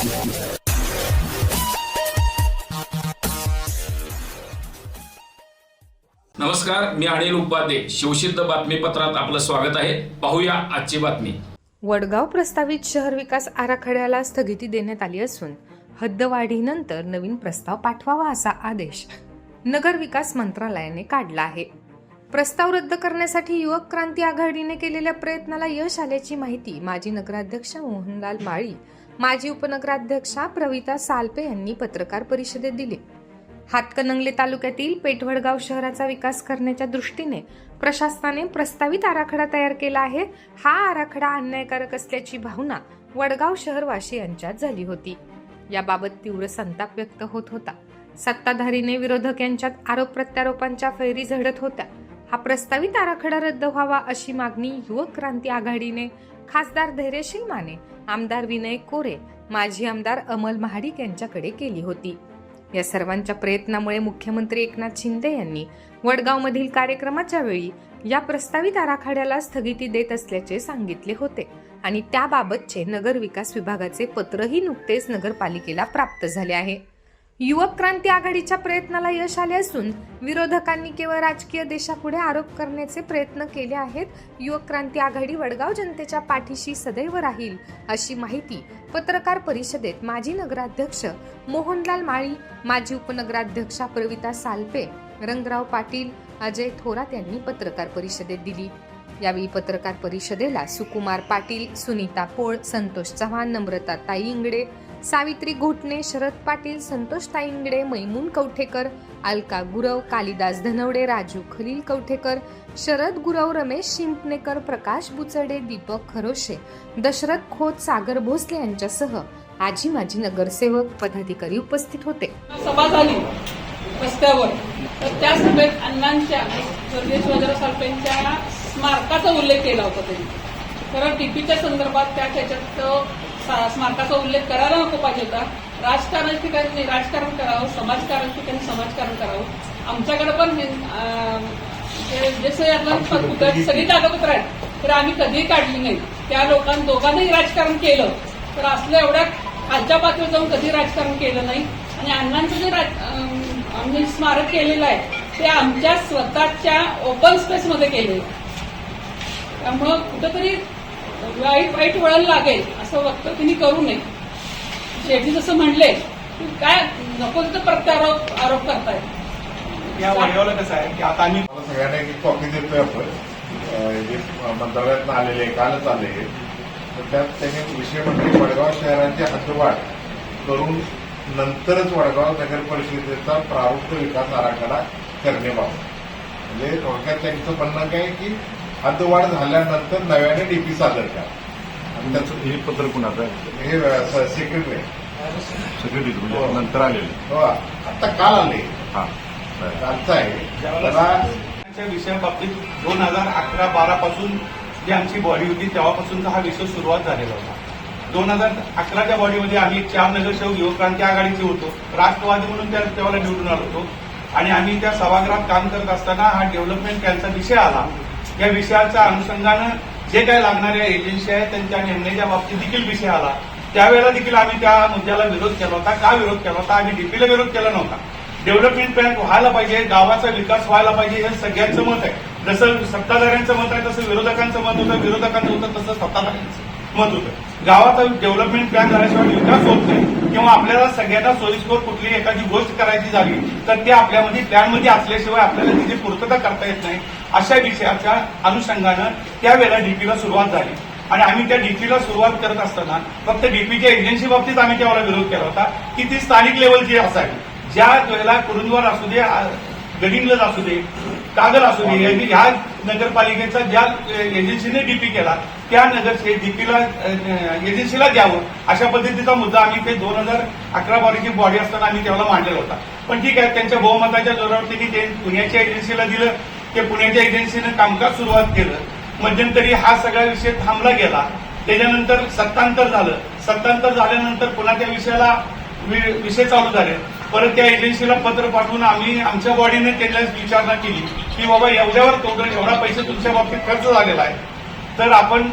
नमस्कार मी अनिल उपाध्ये. शिवसिद्ध बातमीपत्रात आपलं स्वागत आहे. पाहूया आजची बातमी. वडगाव प्रस्तावित शहर विकास आराखड्याला स्थगिती देण्यात आली असून हद्दवाढीनंतर नवीन प्रस्ताव पाठवावा असा आदेश नगर विकास मंत्रालयाने काढला आहे. प्रस्ताव रद्द करण्यासाठी युवक क्रांती आघाडीने केलेल्या प्रयत्नाला यश आल्याची माहिती माजी नगराध्यक्ष मोहनलाल माळी माजी उपनगराध्यक्षा प्रविता सालपे यांनी पत्रकार परिषदेत दिली. हातकणंगले तालुक्यातील पेठवडगाव शहराचा विकास करण्याच्या दृष्टीने प्रशासनाने प्रस्तावित आराखडा तयार केला आहे. हा आराखडा अन्यायकारक असल्याची भावना वडगाव शहरवासी यांच्यात झाली होती. याबाबत तीव्र संताप व्यक्त होत होता. सत्ताधारीने विरोधक यांच्यात आरोप प्रत्यारोपांच्या फैरी झडत होत्या. हा प्रस्तावित आराखडा रद्द व्हावा अशी मागणी युवक क्रांती आघाडीने खासदार धैर्यशील माने आमदार विनय कोरे माजी आमदार अमल महाडिक यांच्याकडे केली होती. या सर्वांच्या प्रयत्नामुळे मुख्यमंत्री एकनाथ शिंदे यांनी वडगावमधील कार्यक्रमाच्या वेळी या प्रस्तावित आराखड्याला स्थगिती देत असल्याचे सांगितले होते आणि त्याबाबतचे नगर विकास विभागाचे पत्रही नुकतेच नगरपालिकेला प्राप्त झाले आहे. युवक क्रांती आघाडीच्या प्रयत्नाला यश आले असून विरोधकांनी केवळ राजकीय देशापुढे आरोप करण्याचे प्रयत्न केले आहेत. युवक क्रांती आघाडी वडगाव जनतेच्या पाठीशी सदैव राहील अशी माहिती पत्रकार परिषदेत माजी नगराध्यक्ष मोहनलाल माळी माजी उपनगराध्यक्षा प्रविता सालपे रंगराव पाटील अजय थोरात यांनी पत्रकार परिषदेत दिली. यावेळी पत्रकार परिषदेला सुकुमार पाटील सुनीता पोळ संतोष चव्हाण नम्रता ताई इंगडे सावित्री घोटणे शरद पाटील संतोष ताईंगडे मैमून कवठेकर अलका गुरव कालिदास धनवडे राजू खलील कवठेकर शरद गुरव रमेश शिंपणेकर प्रकाश बुचडे दीपक खरोशे दशरथ खोत सागर भोसले यांच्यासह आजी माजी नगरसेवक पदाधिकारी उपस्थित होते. सभा झाली रस्त्यावर. तर त्या सभेत अण्णांच्या स्वर्गीय शिवाजीराव स्मारकाचा उल्लेख केला होता त्यांनी. कारण टीपीच्या संदर्भात त्या त्याच्यात स्मारकाचा उल्लेख करायला नको पाहिजे होता. राजकारण ठिकाणी राजकारण करावं समाजकारण ठिकाणी समाजकारण करावं. आमच्याकडे पण जसे सगळी कागदपत्र आहेत तर आम्ही कधीही काढली नाही. त्या लोकांनी दोघांनाही राजकारण केलं. तर असल्या एवढ्या खालच्या पातळीवर जाऊन कधी राजकारण केलं नाही. आणि अण्णांचं जे आम्ही स्मारक केलेलं आहे ते आमच्या स्वतःच्या ओपन स्पेसमध्ये केले त्यामुळं कुठंतरी वाईट वाईट वळण लागेल. असं वक्तव्य तिने करू नये. शेवटी जसं म्हणले काय नको तिथं प्रत्यारोप आरोप करतायत या कसं आहे की आता आम्ही सगळ्यांना एक कॉपी देतोय आपण. मंत्रालयातून आलेले कालच आले. तर त्यात त्यांनी विषय म्हणजे वडगाव शहराची हद्दवाढ करून नंतरच वडगाव नगर परिषदेचा प्रारूप विकास आराखडा करण्याबाबत म्हणजे थोडक्यात त्यांचं म्हणणं काय की हद्दवाढ झाल्यानंतर नव्याने डीपी सादर करा. त्याचं हे पत्र कुणाचं आहे? हे सेक्रेटरी सेक्रेटरी. म्हणजे नंतर आलेले. हो आता काल आले. हा बरं. कालचं आहे. ज्यावेळेला त्याला च्या विषयाबाबतीत दोन हजार अकरा बारा पासून जी आमची बॉडी होती तेव्हापासूनचा हा विषय सुरुवात झालेला होता. दोन हजार अकराच्या बॉडीमध्ये आम्ही चार नगरसेवक युवक क्रांती आघाडीचे होतो. राष्ट्रवादी म्हणून त्या तेव्हा निवडून आलो होतो. आणि आम्ही त्या सभागृहात काम करत असताना हा डेव्हलपमेंट प्लॅनचा विषय आला. या विषयाच्या अनुषंगानं जे काही लागणाऱ्या एजन्सी आहेत त्यांच्या नेमण्याच्या बाबतीत देखील विषय आला. त्यावेळेला देखील आम्ही त्या मुद्द्याला विरोध केला होता. का विरोध केला होता? आम्ही डीपीला विरोध केला नव्हता. डेव्हलपमेंट बँक व्हायला पाहिजे गावाचा विकास व्हायला पाहिजे हे सगळ्यांचं मत आहे. जसं सत्ताधाऱ्यांचं मत आहे तसं विरोधकांचं मत होतं. विरोधकांचं होतं तसं सत्ताधाऱ्यांचं मत होतं. गावाचा डेव्हलपमेंट बँक झाल्याशिवाय विकास होत नाही. किंवा आपल्याला सगळ्यांना सोयीस्कर कुठली एखादी गोष्ट करायची झाली तर ते आपल्यामध्ये प्लॅनमध्ये असल्याशिवाय आपल्याला तिची पूर्तता करता येत नाही. अशा विषयाच्या अनुषंगानं त्यावेळेला डीपीला सुरुवात झाली. आणि आम्ही त्या डीपीला सुरुवात करत असताना फक्त डीपीच्या एजन्सी बाबतीत आम्ही त्यावेळेला विरोध केला होता की ती स्थानिक लेवलची असावी. ज्या वेळेला कुरुंदवार असू दे गडिंगलज असू दे कागल असू दे यांनी ह्या नगरपालिकेचा ज्या एजन्सीने डीपी केला त्या नगर डीपीला एजन्सीला द्यावं. अशा पद्धतीचा मुद्दा आम्ही ते दोन हजार अकरा बारीची बॉडी असताना आम्ही त्यावेळेला मांडलेला होता. पण ठीक आहे त्यांच्या बहुमताच्या जोरावर त्यांनी ते पुण्याच्या एजन्सीला दिलं. ते पुण्याच्या एजन्सीनं कामकाज सुरुवात केलं. मध्यंतरी हा सगळा विषय थांबला गेला. त्याच्यानंतर सत्तांतर झालं. सत्तांतर झाल्यानंतर पुन्हा त्या विषयाला विषय चालू झाले. परत त्या एजन्सीला पत्र पाठवून आम्ही आमच्या बॉडीने त्यांना विचारणा केली की बाबा एवढ्यावर तेवढं एवढा पैसे तुमच्या बाबतीत खर्च झालेला आहे. तर आपण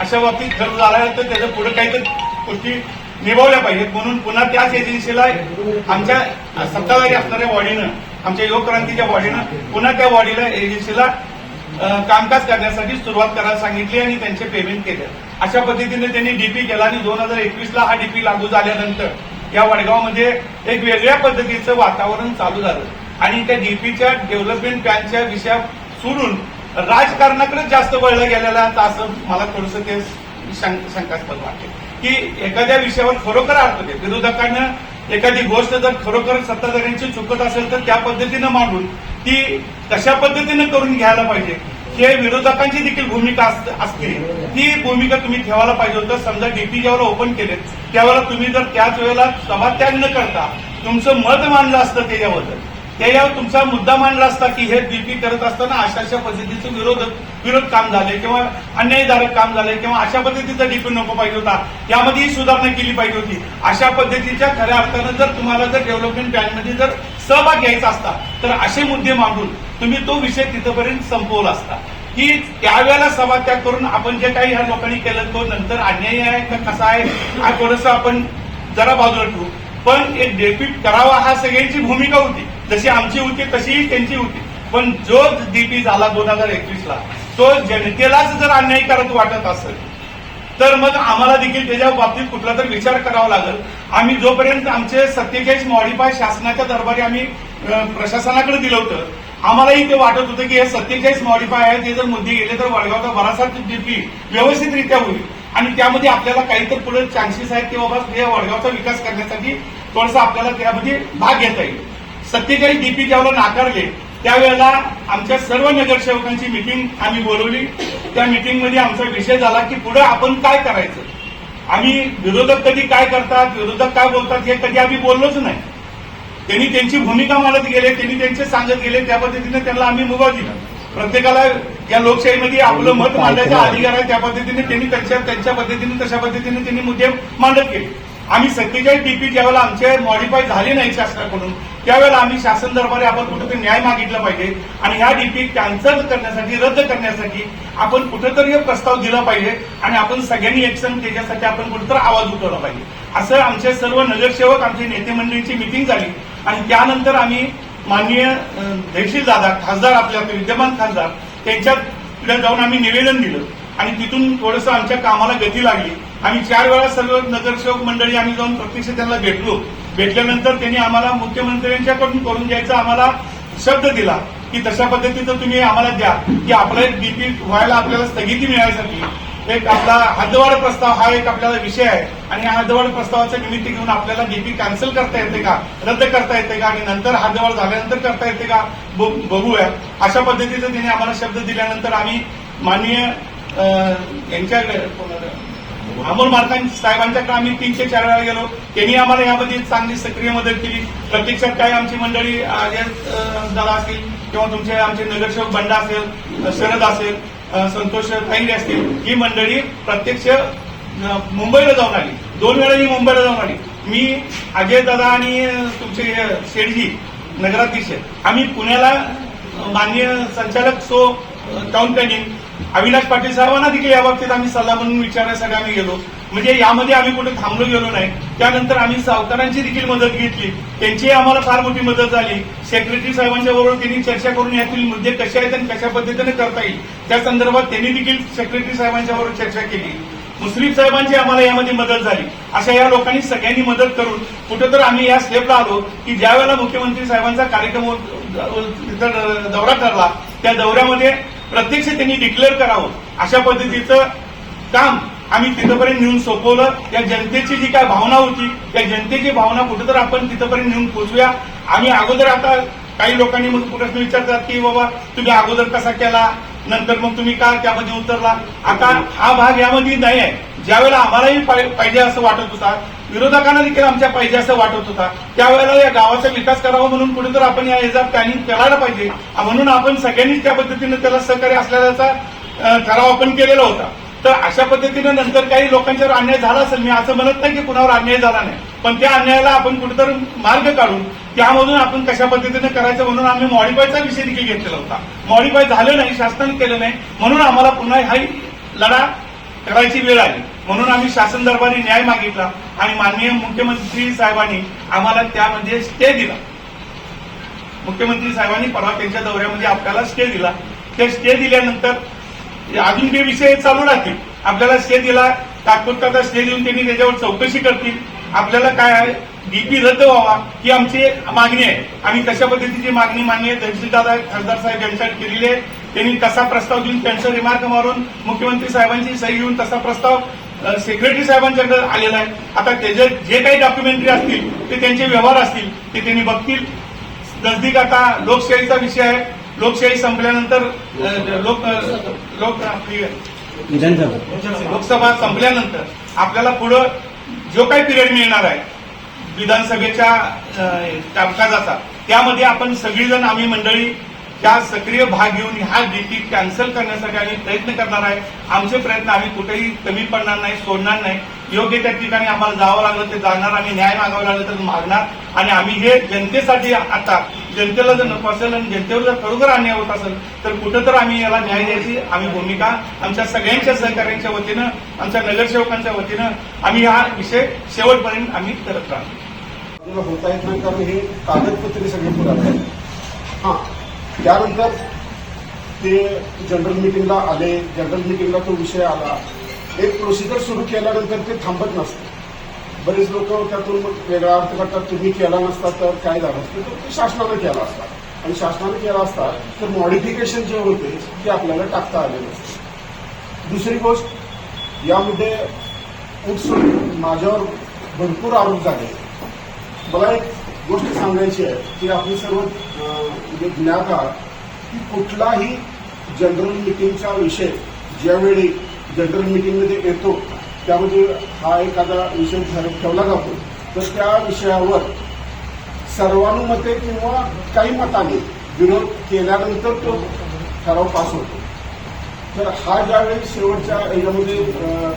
अशा बाबतीत खर्च झाला तर त्याचं पुढे काहीतरी गोष्टी निभावल्या पाहिजेत. म्हणून पुन्हा त्याच एजन्सीला आमच्या सत्ताधारी असणाऱ्या बॉडीनं आमच्या युवक क्रांतीच्या बॉडीनं पुन्हा त्या बॉडीला एजन्सीला कामकाज करण्यासाठी सुरुवात करायला सांगितली आणि त्यांचे पेमेंट केले. अशा पद्धतीने त्यांनी डीपी केला आणि दोन हजार एकवीसला हा डीपी लागू झाल्यानंतर या वडगावमध्ये एक वेगळ्या पद्धतीचं वातावरण चालू झालं. आणि त्या डीपीच्या डेव्हलपमेंट प्लॅनच्या विषया सोडून राजकारणाकडे जास्त वळलं गेलेलं आहे. असं मला थोडंसं ते शंकास्पद वाटते की एखाद्या विषयावर खरोखर अर्थ देत विरोधकांना एखादी गोष्ट जर खरोखर सत्ताधाऱ्यांची चुकत असेल तर त्या पद्धतीनं मांडून ती कशा पद्धतीनं करून घ्यायला पाहिजे? हे विरोधकांची देखील भूमिका असते. ती भूमिका तुम्ही ठेवायला पाहिजे होतं. समजा डीपी ज्यावेळेला ओपन केले त्यावेळेला तुम्ही जर त्याच वेळेला सभात्याग न करता तुमचं मत मांडलं असतं त्याच्याबद्दल त्याच्यावर तुमचा मुद्दा मांडला असता की हे डीपी करत असताना अशा अशा पद्धतीचं विरोध विरोध काम झाले किंवा अन्यायधारक काम झाले किंवा अशा पद्धतीचा डीपी नको पाहिजे होता. यामध्येही सुधारणा केली पाहिजे होती. अशा पद्धतीच्या खऱ्या अर्थानं जर तुम्हाला जर डेव्हलपमेंट प्लॅनमध्ये जर सहभाग घ्यायचा असता तर असे मुद्दे मांडून तुम्ही तो विषय तिथपर्यंत संपवला असता. की त्यावेळेला सभात्याग करून आपण जे काही ह्या लोकांनी केलं तो नंतर अन्याय आहे का कसा आहे? हा थोडंसं आपण जरा बाजूला ठेवू. पण एक डेप्यूट करावा हा सगळ्यांची भूमिका होती. जशी आमची होती तशीही त्यांची होती. पण जो डीपी झाला दोन हजार एकवीसला तो जनतेलाच जर अन्याय करत वाटत असेल तर मग आम्हाला देखील त्याच्या बाबतीत कुठला तर विचार करावा लागेल. आम्ही जोपर्यंत आमचे सत्तेचाळीस मॉडिफाय शासनाच्या दरबारी आम्ही प्रशासनाकडे दिलं होतं आम्हालाही ते वाटत होतं की हे सत्तेचाळीस मॉडिफाय आहेत ते जर मुद्दे गेले तर वडगावचा बराचसा डीपी व्यवस्थितरित्या होईल. आणि त्यामध्ये आपल्याला काही तर पुढे चान्सेस आहेत की बाबा हे वडगावचा विकास करण्यासाठी थोडासा आपल्याला त्यामध्ये भाग घेता येईल. सत्तेचाळीस डीपी ज्यावेळेला नाकारले त्यावेळेला आमच्या सर्व नगरसेवकांची मिटिंग आम्ही बोलवली. त्या मिटिंगमध्ये आमचा विषय झाला की पुढे आपण काय करायचं? आम्ही विरोधक कधी काय करतात विरोधक काय बोलतात हे कधी आम्ही बोललोच नाही. त्यांनी त्यांची भूमिका मांडत गेले त्यांनी त्यांचे सांगत गेले त्या पद्धतीने त्यांना आम्ही मुभा दिला. प्रत्येकाला या लोकशाहीमध्ये आपलं मत मांडण्याचा अधिकार आहे त्या पद्धतीने त्यांनी त्यांच्या त्यांच्या पद्धतीने तशा पद्धतीने त्यांनी मुद्दे मांडत गेले आम्ही सत्तेचाळीस डीपी ज्यावेळेला आमचे मॉडिफाय झाले नाही शासनाकडून त्यावेळेला आम्ही शासन दरबारी आपण कुठेतरी न्याय मागितला पाहिजे आणि ह्या डीपी कॅन्सल करण्यासाठी रद्द करण्यासाठी आपण कुठेतरी प्रस्ताव दिला पाहिजे आणि आपण सगळ्यांनी एकसंघ त्याच्यासाठी आपण कुठेतरी आवाज उठवला पाहिजे. असं आमचे सर्व नगरसेवक आमची नेते मंडळींची मिटिंग झाली. आणि त्यानंतर आम्ही माननीय देशील दादा खासदार आपल्या विद्यमान खासदार त्यांच्याकडे जाऊन आम्ही निवेदन दिलं. आणि तिथून थोडंसं आमच्या कामाला गती लागली. आम्ही चार वेळा सर्व नगरसेवक मंडळी आम्ही जाऊन प्रत्यक्ष त्यांना भेटलो. भेटल्यानंतर त्यांनी आम्हाला मुख्यमंत्र्यांच्याकडून करून द्यायचा आम्हाला शब्द दिला की तशा पद्धतीचं तुम्ही आम्हाला द्या की आपला एक डीपी व्हायला आपल्याला स्थगिती मिळायसाठी एक आपला हद्दवाढ प्रस्ताव हा एक आपल्याला विषय आहे. आणि या हद्दवाढ प्रस्तावाचं निमित्त घेऊन आपल्याला डीपी कॅन्सल करता येते का? रद्द करता येते का? आणि नंतर हद्दवाढ झाल्यानंतर करता येते का? बघूया. अशा पद्धतीचं त्यांनी आम्हाला शब्द दिल्यानंतर आम्ही माननीय यांच्या अमोल मार्कां साहेबांच्याकडे आम्ही तीनशे चार वेळा गेलो. त्यांनी आम्हाला यामध्ये चांगली सक्रिय मदत केली. प्रत्यक्षात काय आमची मंडळी अजय अं, दादा असतील किंवा तुमचे आमचे नगरसेवक बंडा असेल शरद असेल संतोष ताईंगे असतील. ही मंडळी प्रत्यक्ष मुंबईला जाऊन आली. दोन वेळा ही मुंबईला जाऊन आली. मी अजय दादा आणि तुमचे शेठजी नगराध्यक्ष आम्ही पुण्याला माननीय संचालक सो टाउन प्लॅनिंग अविनाश पाटील साहेबांना देखील या बाबतीत आम्ही सल्ला म्हणून विचारण्यासाठी आम्ही गेलो. म्हणजे यामध्ये आम्ही कुठे थांबलो गेलो नाही. त्यानंतर आम्ही सावकारांची देखील मदत घेतली. त्यांचीही आम्हाला फार मोठी मदत झाली. सेक्रेटरी साहेबांच्या बरोबर त्यांनी चर्चा करून यातील मुद्दे कसे आहेत आणि कशा पद्धतीने करता येईल त्या संदर्भात त्यांनी देखील सेक्रेटरी साहेबांच्या बरोबर चर्चा केली. मुस्लिम साहेबांची आम्हाला यामध्ये मदत झाली. अशा या लोकांनी सगळ्यांनी मदत करून कुठेतरी तर आम्ही या स्टेपला आलो की ज्या वेळेला मुख्यमंत्री साहेबांचा कार्यक्रम दौरा ठरला त्या दौऱ्यामध्ये प्रत्यक्ष त्यांनी डिक्लेअर करावं. अशा पद्धतीचं काम आम्ही तिथपर्यंत नेऊन सोपवलं. या जनतेची जी काय भावना होती त्या जनतेची भावना कुठं तर आपण तिथपर्यंत नेऊन पोचूया. आम्ही अगोदर आता काही लोकांनी मग प्रश्न विचारतात की बाबा तुम्ही अगोदर कसा केला? नंतर मग तुम्ही का त्यामध्ये उतरला? आता हा भाग यामध्ये नाही आहे. ज्यावेळेला आम्हालाही पाहिजे असं वाटत होता विरोधकांना देखील आमच्या पाहिजे असं वाटत होता त्यावेळेला या गावाचा विकास करावा म्हणून कुठेतरी आपण या याचा प्लॅनिंग करायला पाहिजे. म्हणून आपण सगळ्यांनीच त्या पद्धतीने त्याला सहकार्य असल्याचा ठराव आपण केलेला होता. तर अशा पद्धतीने नंतर काही लोकांच्यावर अन्याय झाला असेल मी असं म्हणत नाही की कुणावर अन्याय झाला नाही. पण त्या अन्यायाला आपण कुठेतरी मार्ग काढून त्यामधून आपण कशा पद्धतीने करायचं म्हणून आम्ही मॉडिफायचा विषय देखील घेतलेला होता. मॉडिफाय झालं नाही शासनाने केलं नाही म्हणून आम्हाला पुन्हा हा लढा करायची वेळ आली. म्हणून आम्ही शासन दरबारी न्याय मागितला आणि माननीय मुख्यमंत्री साहेबांनी आम्हाला त्यामध्ये स्टे दिला. मुख्यमंत्री साहेबांनी परवा त्यांच्या दौऱ्यामध्ये आपल्याला स्टे दिला. ते स्टे दिल्यानंतर अजून ते विषय चालू राहतील. आपल्याला स्टे दिला तात्पुरता स्टे देऊन त्यांनी त्याच्यावर चौकशी करतील. आपल्याला काय आहे? डीपी रद्द व्हावा ही आमची मागणी आहे. आम्ही कशा पद्धतीची मागणी मान्य तहसीलदार खासदार साहेब यांच्याकडे केलेली आहे. त्यांनी तसा प्रस्ताव देऊन त्यांचं रिमार्क मारून मुख्यमंत्री साहेबांची सही घेऊन तसा प्रस्ताव सेक्रेटरी साहेबांच्याकडे आलेला आहे. आता त्याचे जे काही डॉक्युमेंटरी असतील ते त्यांचे व्यवहार असतील ते त्यांनी बघतील. नजदीक आता लोकशाहीचा विषय आहे. लोकशाही संपल्यानंतर लोक लोक लोकसभा. संपल्यानंतर आपल्याला पुढं जो काही पिरियड मिळणार आहे विधानसभेच्या कामकाजाचा त्यामध्ये आपण सगळीजण आम्ही मंडळी त्या सक्रिय भाग घेऊन हा डीटी कॅन्सल करण्यासाठी आम्ही प्रयत्न करणार आहे. आमचे प्रयत्न आम्ही कुठेही कमी पडणार नाही सोडणार नाही. योग्य त्या ठिकाणी आम्हाला जावं लागलं ते जाणार आम्ही न्याय मागावं लागलं तर मागणार. आणि आम्ही हे जनतेसाठी आता जनतेला जर नको असेल आणि जनतेवर जर खरोखर अन्याय होत असेल तर कुठं तर आम्ही याला न्याय द्यायची आम्ही भूमिका आमच्या सगळ्यांच्या सहकार्यांच्या वतीनं आमच्या नगरसेवकांच्या वतीनं आम्ही हा विषय शेवटपर्यंत आम्ही करत राहतो. होता येत नाही कारण हे कागदपत्रे सगळे पुरावे आहेत. हां त्यानंतर ते जनरल मिटिंगला आले जनरल मिटिंगला तो विषय आला. एक प्रोसिजर सुरू केल्यानंतर ते थांबत नसतं. बरेच लोक त्यातून मग वेगळा अर्थ करतात तुम्ही केला नसता तर काय झालं असतं? तर ते शासनानं केला असता. आणि शासनानं केला असता तर मॉडिफिकेशन जे होते ते आपल्याला टाकता आले नसते. दुसरी गोष्ट यामध्ये उठसूट माझ्यावर भरपूर आरोप झाले. मला एक गोष्ट सांगायची आहे की आपली सर्व म्हणजे ज्ञात की कुठलाही जनरल मिटिंगचा विषय ज्यावेळी जनरल मिटिंगमध्ये येतो त्यामध्ये हा एखादा विषय ठेवला जातो. तर त्या विषयावर सर्वानुमते किंवा काही मताने विरोध केल्यानंतर तो ठराव पास होतो. तर हा ज्यावेळी शेवटच्या याच्यामध्ये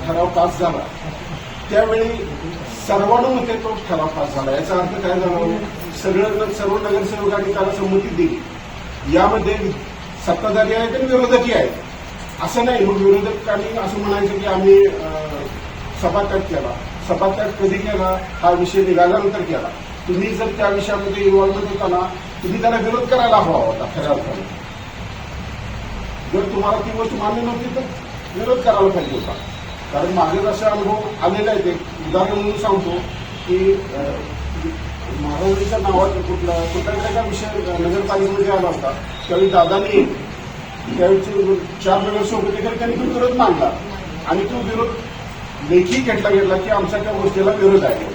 ठराव पास झाला त्यावेळी सर्वानुमते तो ठराव पास झाला. याचा अर्थ काय झाला? सगळं सर्व नगरसेवकांनी त्याला संमती दिली. यामध्ये सत्ताधारी आहेत आणि विरोधकही आहेत. असं नाही. मग विरोधकांनी असं म्हणायचं की आम्ही सभात्याग केला. सभात्याग कधी केला? हा विषय निघाल्यानंतर केला. तुम्ही जर त्या विषयामध्ये इन्व्हॉल्वमेंट होताना तुम्ही त्याला विरोध करायला हवा होता खऱ्या अर्थाने. जर तुम्हाला ती गोष्ट मान्य नव्हती तर विरोध करायला पाहिजे होता. कारण माझे असे अनुभव आलेले आहेत. एक उदाहरण म्हणून सांगतो की महाराजांच्या नावात कुठला कुठल्या विषय नगरपालिकेमध्ये आला होता. त्यावेळी दादानी त्यावेळी चार नगरसेवक होते तर त्यांनी तो विरोध मांडला आणि तो विरोध लेखी घेतला गेला की आमच्या त्या गोष्टीला विरोध आहे.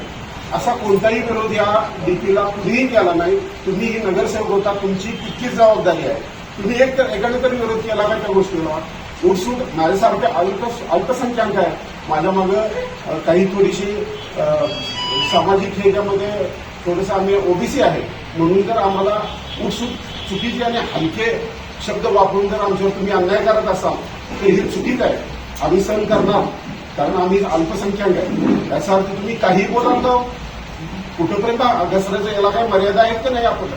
असा कोणताही विरोध या डीपीला कुणीही केला नाही. तुम्ही ही नगरसेवक होता तुमची तितकीच जबाबदारी आहे. तुम्ही एक तर एकाने तरी विरोध केला का त्या गोष्टीला? उठसूट माझ्यासारखे अल्प अल्पसंख्याक आहे माझ्या मागं काही थोडीशी सामाजिक ह्याच्यामध्ये थोडंसं आम्ही ओबीसी आहे. म्हणून जर आम्हाला उठसूट चुकीचे आणि हलके शब्द वापरून जर आमच्यावर तुम्ही अन्याय करत असाल तर हे चुकीचं आहे. आम्ही सहन करणार. कारण आम्ही अल्पसंख्याक आहे. याचा अर्थ तुम्ही काही बोलाल तर कुठंपर्यंत घसरायचं याला काही मर्यादा आहेत का नाही आपल्याला?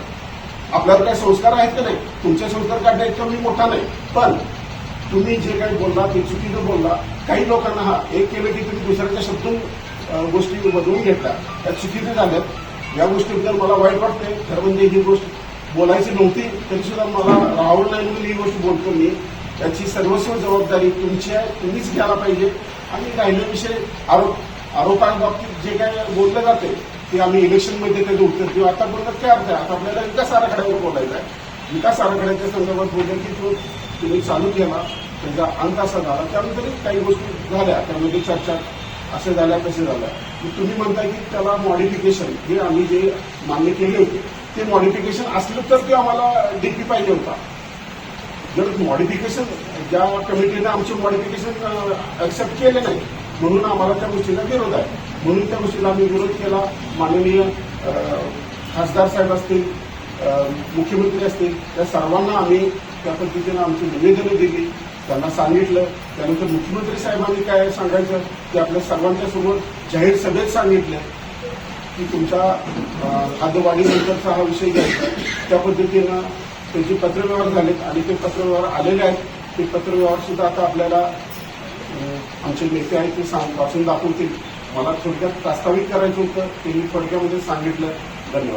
आपल्यावर काही संस्कार आहेत का नाही? तुमचे संस्कार काढले इतकं मी मोठा नाही. पण तुम्ही जे काही बोलला ते चुकीचं बोलला काही लोकांना हा एक केलं की तुम्ही दुसऱ्याच्या शब्दून गोष्टी बदलून घेतल्या. त्या चुकीच्या झाल्यात. या गोष्टीबद्दल मला वाईट वाटते खरं म्हणजे ही गोष्ट बोलायची नव्हती तरी सुद्धा मला राहुल नाही म्हणून ही गोष्ट बोलतो मी. त्याची सर्वस्व जबाबदारी तुमची आहे. तुम्हीच घ्यायला पाहिजे. आणि राहिलेला विषय आरोप आरोपांबाबतीत जे काय बोललं जाते ते आम्ही इलेक्शनमध्ये त्याचं उत्तर देऊ? आता बोलण्यात काय अर्थ आहे? आता आपल्याला विकास आराखड्यावर बोलायचं आहे. विकास आराखड्याच्या संदर्भात बोललं की तो तुम्ही चालू केला त्यांचा अंत असा झाला. त्यानंतर काही गोष्टी झाल्या. त्यामध्ये चर्चा असे झाल्या तसे झाल्या. तुम्ही म्हणताय की त्याला मॉडिफिकेशन हे आम्ही जे मान्य केले होते ते मॉडिफिकेशन असलं तर ते आम्हाला डीपी पाहिजे होता. जर मॉडिफिकेशन ज्या कमिटीनं आमचे मॉडिफिकेशन ऍक्सेप्ट केले नाही म्हणून आम्हाला त्या गोष्टीला विरोध आहे. म्हणून त्या गोष्टीला आम्ही विरोध केला. माननीय खासदार साहेब असतील मुख्यमंत्री असतील त्या सर्वांना आम्ही त्या पद्धतीनं आमची निवेदनं दिली. त्यांना सांगितलं. त्यानंतर मुख्यमंत्री साहेबांनी काय सांगायचं? ते आपल्या सर्वांच्या समोर जाहीर सभेत सांगितलं की तुमच्या खाद्यवाढीनंतरचा हा विषय घ्यायचा. त्या पद्धतीनं त्यांचे पत्रव्यवहार झालेत आणि ते पत्रव्यवहार आलेले आहेत. ते पत्रव्यवहार सुद्धा आता आपल्याला आमचे नेते आहेत ते सांग वाचून दाखवतील. मला थोडक्यात प्रास्ताविक करायचं होतं ते मी थोडक्यामध्ये सांगितलं. धन्यवाद.